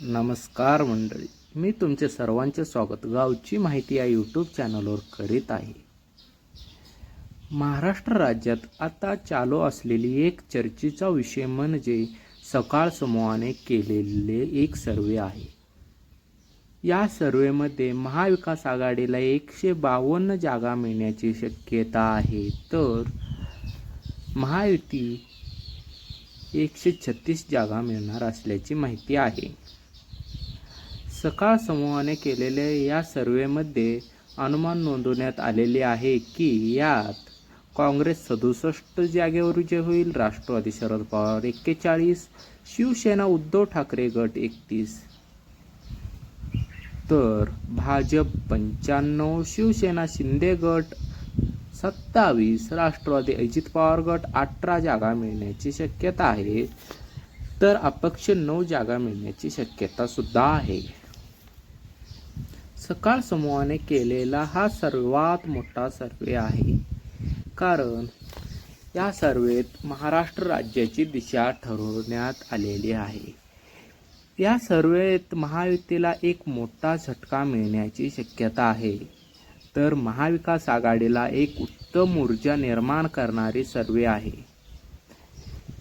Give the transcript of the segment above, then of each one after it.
नमस्कार मंडळी. मी तुमचे सर्वांचे स्वागत. गावची माहिती या यूट्यूब चॅनलवर करीत आहे. महाराष्ट्र राज्यात आता चालू असलेली एक चर्चेचा विषय म्हणजे सकाळ समूहाने केलेले एक सर्वे आहे. या सर्वेमध्ये महाविकास आघाडीला एकशे बावन्न जागा मिळण्याची शक्यता आहे. तर महायुती एकशे छत्तीस जागा मिळणार असल्याची माहिती आहे. सकाळ समूहाने केलेल्या या सर्वेमध्ये अनुमान नोंदवण्यात आलेले आहे की यात काँग्रेस सदुसष्ट जागेवर विजय होईल राष्ट्रवादी शरद पवार एक्केचाळीस शिवसेना उद्धव ठाकरे गट एकतीस. तर भाजप पंच्याण्णव शिवसेना शिंदे गट सत्तावीस राष्ट्रवादी अजित पवार गट अठरा जागा मिळण्याची शक्यता आहे. तर अपक्ष नऊ जागा मिळण्याची शक्यता सुद्धा आहे. सकाळ समूहाने केलेला हा सर्वात मोठा सर्वे आहे. कारण या सर्वेत महाराष्ट्र राज्याची दिशा ठरवण्यात आलेली आहे. या सर्वेत महायुतीला एक मोठा झटका मिळण्याची शक्यता आहे. तर महाविकास आघाडीला एक उत्तम ऊर्जा निर्माण करणारी सर्वे आहे.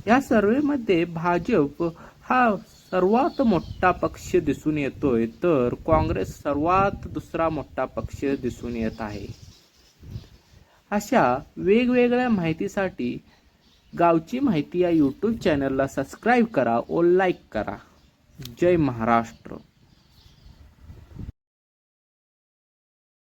या सर्वेमध्ये भाजप हा सर्वात मोठा पक्ष दिसून येतोय तर काँग्रेस सर्वात दुसरा मोठा पक्ष दिसून येत आहे. अशा वेगवेगळ्या माहितीसाठी गावची माहिती या यूट्यूब चॅनलला सबस्क्राईब करा व लाईक करा. जय महाराष्ट्र.